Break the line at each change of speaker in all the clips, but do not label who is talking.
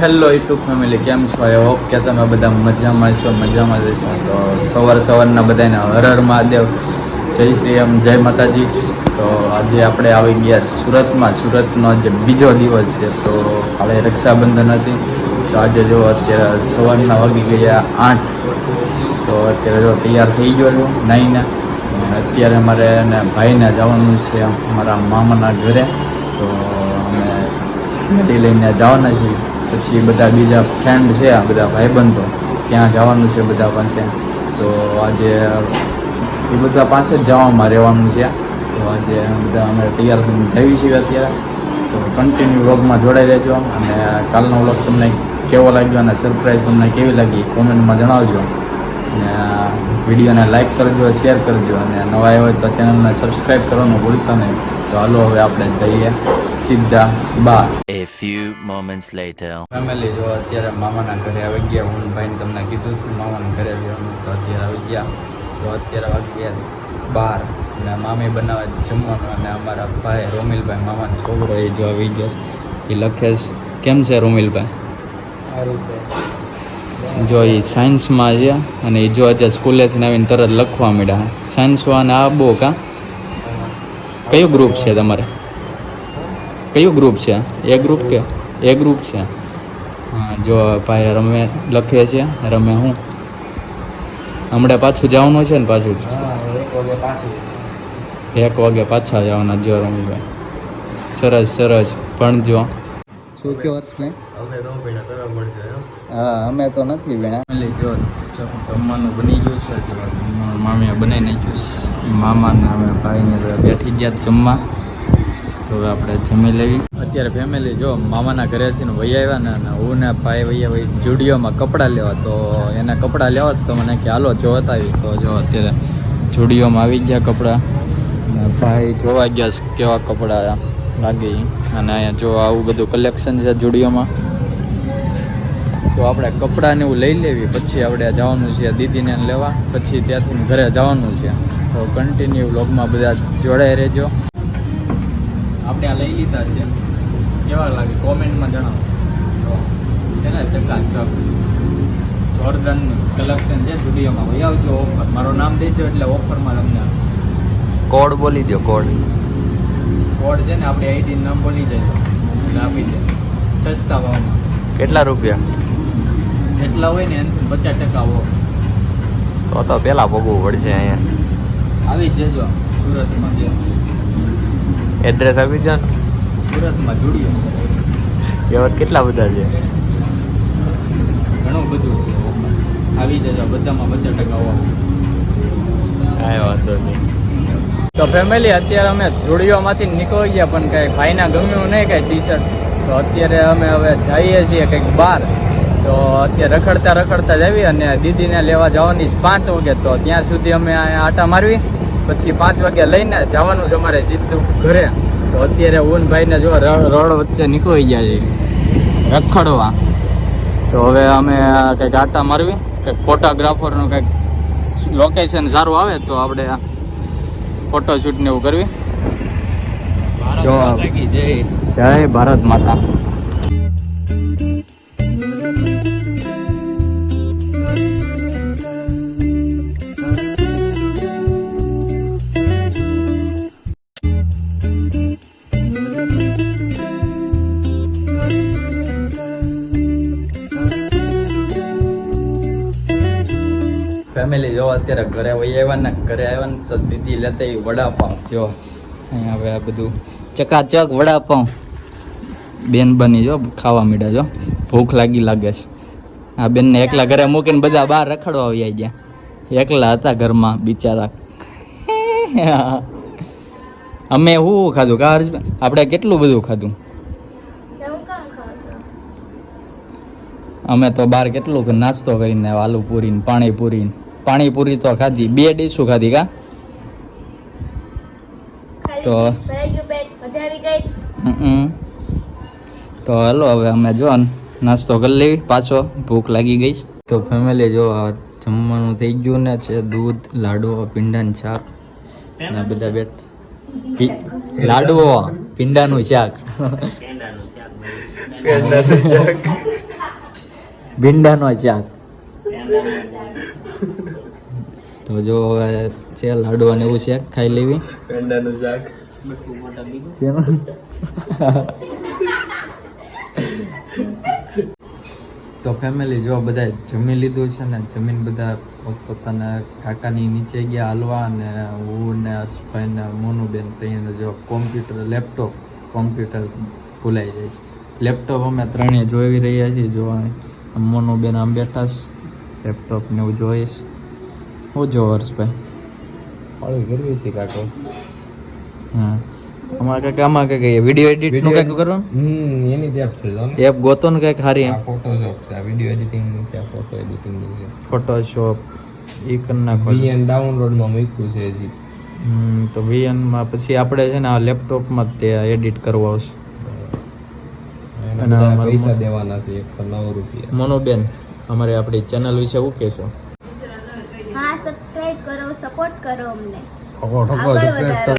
Hello YouTube family કેમ છો? I hope કે તમે બધા મજામાં છો, મજામાં જ તો સવાર સવારના બધાને હર હર મહાદેવ. જય શ્રી રામ, જય માતાજી. તો આજે આપણે આવી ગયા સુરતમાં. સુરતનો જે બીજો દિવસ છે, તો કાલે રક્ષાબંધન હતી. તો આજે જો અત્યારે સવારના વાગી ગયા આઠ. તો અત્યારે જો તૈયાર થઈ ગયો છું નાહીને અત્યારે મારે એને ભાઈને જવાનું છે મારા મામાના ઘરે. તો અમે લઈને જવાના છીએ. પછી બધા બીજા ફ્રેન્ડ છે આ બધા ભાઈબંધો ત્યાં જવાનું છે બધા પાસે. તો આજે એ બધા પાસે જ જવામાં રહેવાનું છે. તો આજે બધા અમે તૈયાર થઈને જઈએ છીએ અત્યારે. તો કન્ટિન્યુ વ્લોગમાં જોડાઈ રહેજો. અને કાલનો વ્લોગ તમને કેવો લાગ્યો અને સરપ્રાઈઝ તમને કેવી લાગી કોમેન્ટમાં જણાવજો. અને વિડીયોને લાઈક કરજો શેર કરજો. અને નવા આવ્યા હોય તો ચેનલને સબસ્ક્રાઈબ કરવાનું ભૂલતા નહીં. તો હાલો હવે આપણે જઈએ. સીધા બાર
A few moments later.
Family જો અત્યારે મામાના ઘરે આવી ગયા હું ભાઈને તમને કીધું છું મામાના ઘરે જવાનું તો અત્યારે આવી ગયા. તો અત્યારે વાગી ગયા બાર અને મામી બનાવે જમવાનું અને અમારા ભાઈ રોમિલભાઈ મામાનો છોકરો એ જો આવી ગયો છે. એ લખે છે કેમ છે રોમિલભાઈ? જો એ સાયન્સમાં છે અને એ જો અત્યારે સ્કૂલેથી આવીને તરત લખવા માંડ્યા. સાયન્સમાં આ બહુ કા? કયો ગ્રુપ છે તમારે? કયું ગ્રુપ છે? એ ગ્રુપ કે એ ગ્રુપ છે? હા જો ભાઈ રમે લખે છે રમે હું. હમણાં પાછું જવાનું છે ને પાછું? એક વાગે પાછા જવાના જો રમીભાઈ. સરસ સરસ. ભણજો શું કે વર્ષભાઈ હા અમે તો નથી ભેણા. જો જમવાનું બની ગયું છે જો જમવાનું મામીએ બનાવી નાખ્યું છે. મામાને અમે ભાઈને બેઠી ગયા જમવા. તો હવે આપણે જમી લેવી. અત્યારે ફેમિલી જો મામાના ઘરેથી વહી આવ્યા ને અને હું ને ભાઈ વહી વહી જુડિયોમાં કપડાં લેવા. તો એને કપડાં લેવા તો મને કે, હાલો, જો બતાવી તો જો અત્યારે જુડિયોમાં આવી ગયા કપડાં. ભાઈ જોવા ગયા કેવા કપડાં લાગે અને અહીંયા જો આવું બધું કલેક્શન છે જુડિયોમાં તો આપણે કપડાને એવું લઈ લેવી. પછી આપણે જવાનું છે દીદીને લેવા. પછી ત્યાંથી ઘરે જવાનું છે. તો કન્ટિન્યુ વ્લોગમાં બધા જોડાઈ રહેજો. આપણે આ લઈ લીધા છે. કેવા લાગે? કોમેન્ટમાં જણાવો. તો છે ને ચકાચક જોર્દન કલેક્શન છે સ્ટુડિયોમાં ભાઈ આવજો ઓફર મારું નામ દેજો એટલે ઓફરમાં તમને આપશે.
કોડ બોલી દો કોડ.
કોડ છે ને આપણે આઈડી નામ બોલી દેજો. એટલે આપી દે. સસ્તા ભાવમાં.
કેટલા રૂપિયા?
જેટલા હોય ને એનાથી પચાસ ટકા ઓફ.
તો તો પહેલાં ભોગવું પડશે અહીંયા.
આવી જ જજો સુરતમાં જે.
એડ્રેસ આપી દો ને.
સુરતમાં જુડિયો.
એવા કેટલા બધા છે?
ઘણું બધું છે. આવી જજો બધામાં પચાસ ટકા
કાંઈ વાંધો નહીં.
તો ફેમિલી અત્યારે અમે જુડિયોમાંથી નીકળી ગયા પણ કંઈ ભાઈના ગમ્યું નહીં કંઈ ટી શર્ટ તો અત્યારે અમે હવે જઈએ છીએ કંઈક બહાર. તો અત્યારે રખડતા રખડતા જ આવી અને દીદીને લેવા જવાની પાંચ વાગે. તો ત્યાં સુધી અમે આટા મારવી. પછી પાંચ વાગે લઈને જવાનું છે અમારે સીધું ઘરે. તો અત્યારે હું ને જો રોડ વચ્ચે નીકળી ગયા છે રખડવા. તો હવે અમે આ કંઈક આટા મારવી કંઈક ફોટોગ્રાફરનું કંઈક લોકેશન સારું આવે તો આપણે ફોટોશૂટ ને એવું કરવી. જો જય ભારત માતા. ફેમિલી જો અત્યારે ઘરે વહી આવ્યા ને ઘરે આવ્યા ને તો દીદી લેતા વડાપાઉં. જો, અહીંયા હવે આ બધું ચકાચક વડાપાઉં. બેન બની જો, ખાવા મીડા જો. ભૂખ લાગી લાગે છે. આ બેનને એકલા ઘરે મૂકીને બધા બહાર રખડવા આવી ગયા. એકલા હતા ઘરમાં બિચારા. અમે શું ખાધું? કા આપણે કેટલું બધું ખાધું? અમે તો બહાર કેટલું નાસ્તો કરીને, આલુ પૂરી ને પાણીપુરી ને. પાણીપુરી તો ખાધી. બે ડીશું ખાધી કા? તો. તો હલો હવે અમે જો નાસ્તો કરી લેવી પાછો. ભૂખ લાગી ગઈ તો ફેમિલી જો જમવાનું થઈ ગયું ને છે દૂધ લાડુ પીંડાનું શાક. ને બધા બેઠ લાડવો પીંડાનું શાક.
પેંડાનું શાક.
ભીંડાનો શાક. તો જો હવે છે લાડુ અને એવું છે ખાઈ લેવી.
પેંડાનું શાક.
તો ફેમિલી જો બધા જમી લીધું છે ને જમીન બધા પોતપોતાના કાકાની નીચે ગયા હાલવા અને હું ને હર્ષભાઈ ને મોનુબેન ત્યાં જો કોમ્પ્યુટર લેપટોપ કોમ્પ્યુટર ભૂલાઈ જાય છે. લેપટોપ અમે ત્રણેય જોઈ રહ્યા છીએ જો મોનુબેન આમ બેઠા લેપટોપ ને એવું જોઈશ. હું જો હર્ષભાઈ
ફાળું કરવી છે કાકો
હા. અમારે કાંઈક આમાં કંઈક વીડિયો એડિટનું કંઈક કરવાનું?
હમ એની જ એપ છે જો
એપ ગોતો ને કંઈક હારી
આ ફોટોશોપ છે આ વિડિયો એડિટિંગ છે આ ફોટો એડિટિંગ છે.
ફોટોશોપ એ કરી નાખો.
વીએન ડાઉનલોડમાં મૂક્યું છે હજી.
તો VN માં પછી આપણે છે ને આ લેપટોપમાં જ તે એડિટ કરવા આવશે. અને
પૈસા દેવાના છે એકસો નવ રૂપિયા.
મનોબેન. અમારે આપણી ચેનલ વિશે શું કહેશો?
હા સબસ્ક્રાઇબ કરો સપોર્ટ કરો અમને. આગળ વધારો.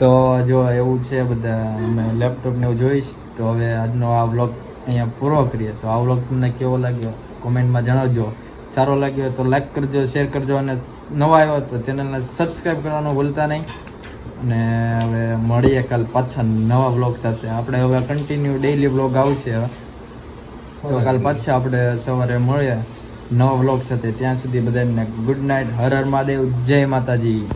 તો જો એવું છે બધા અમે લેપટોપ ને એવું જોઈશ તો હવે આજનો આ વ્લોગ અહીંયા પૂરો કરીએ. તો આ વ્લોગ તમને કેવો લાગ્યો? કોમેન્ટમાં જણાવજો. સારો લાગ્યો હોય તો લાઈક કરજો શેર કરજો અને નવા આવ્યો તો ચેનલને સબસ્ક્રાઈબ કરવાનું ભૂલતા નહીં. અને હવે મળીએ કાલ પાછા નવા વ્લોગ સાથે. આપણે હવે કન્ટિન્યુ ડેઈલી વ્લોગ આવશે. હવે તો કાલ પાછા આપણે સવારે મળીએ. નવો વ્લોગ સાથે. ત્યાં સુધી બધાને ગુડ નાઇટ હર હર મહાદેવ. જય માતાજી.